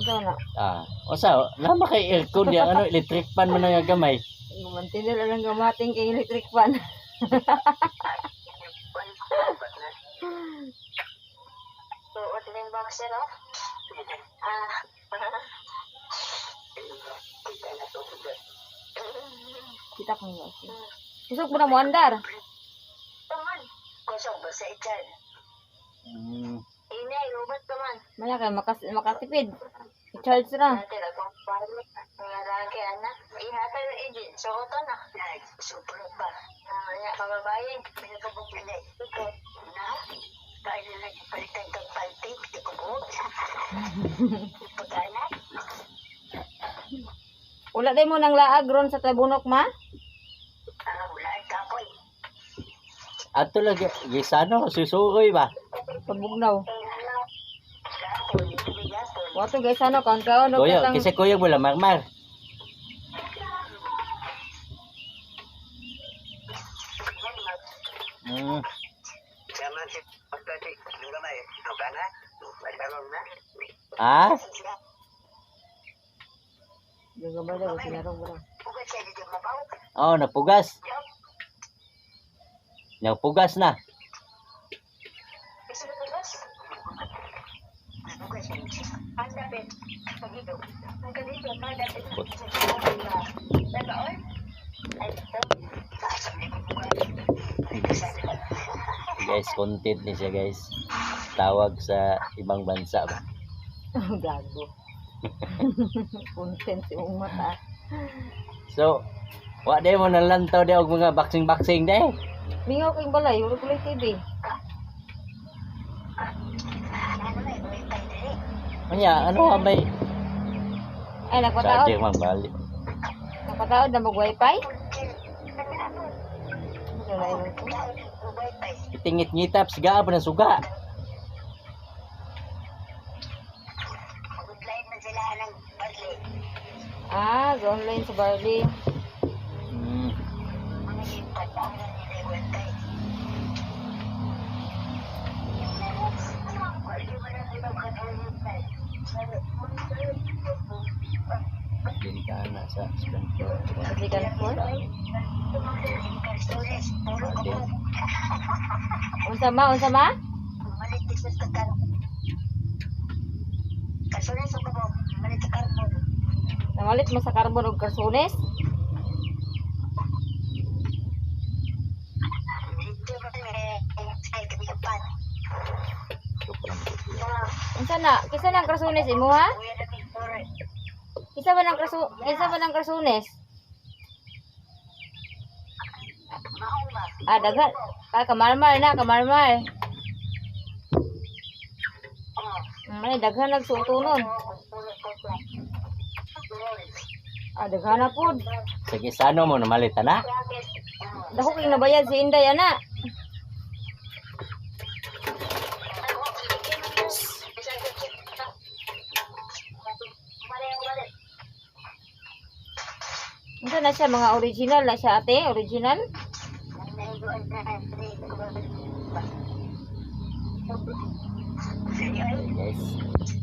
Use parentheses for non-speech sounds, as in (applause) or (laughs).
Ito na. Ah, o sa, nama kay aircon di ano electric fan man nga gamay. Mantinil ang gamating kay electric fan. (laughs) So, what din ba kasi, no? Ah, Kita ko nga. Kusog mo na mo andar. Taman. Kusog ba sa ityan? Mm, Inay, ubat naman. Maya kay makas makatipid. I-charge na. Dati lang kung paano nga lagi, anak. Ihatay na agent. So, ito na. Ay, super pa. Ah, nga, kababayan. Pinagabog nila. Ito. Na? Kaya na lang ipalitan kang paltik. Di ko. Pagkana? Wala din mo nang laag ron sa tabunok ma? Ah, wala ang kapoy. ato lagi gisano susuroy ba. Pabugnaw. Wato guys ano kaon kaon no Kuya, katang kasi kuya mo lang marmar. Mm, yung gamay, na. ah, Yung gabay daw sinarong dito mapaw. oh, napugas. Napugas na Guys, content ni siya guys. Tawag sa ibang bansa ba. (laughs) Gago. (laughs) Content si mong mata. So, wa day mo nalantaw day og mga boxing-boxing day. Mingaw kay balay, wala kulay TV. Kanya, ano nga may Ay nagpataod. charger man bali. Nagpataod na mag wifi. Ano na yun? Tingit-ngitap siga pa suga. Ng barli. Ah, go online sa Barley. Sa sponsor. Kasi kan for. Unsa ma, unsa ma? Namalit mo sa carbon ug karsones. Unsa na? Kisa nang karsones imo ha? Kisa ba nang karso kisa ba nang karsones? Ah, dagat. Ah, kamarmar na, kamarmar. Ay, daghan nagsutunon. Ah, daghan na pud. Sige, sano mo namalita na? Dako kay nabayad si Inday ana. Unsa na siya mga original na siya ate, original? Guys.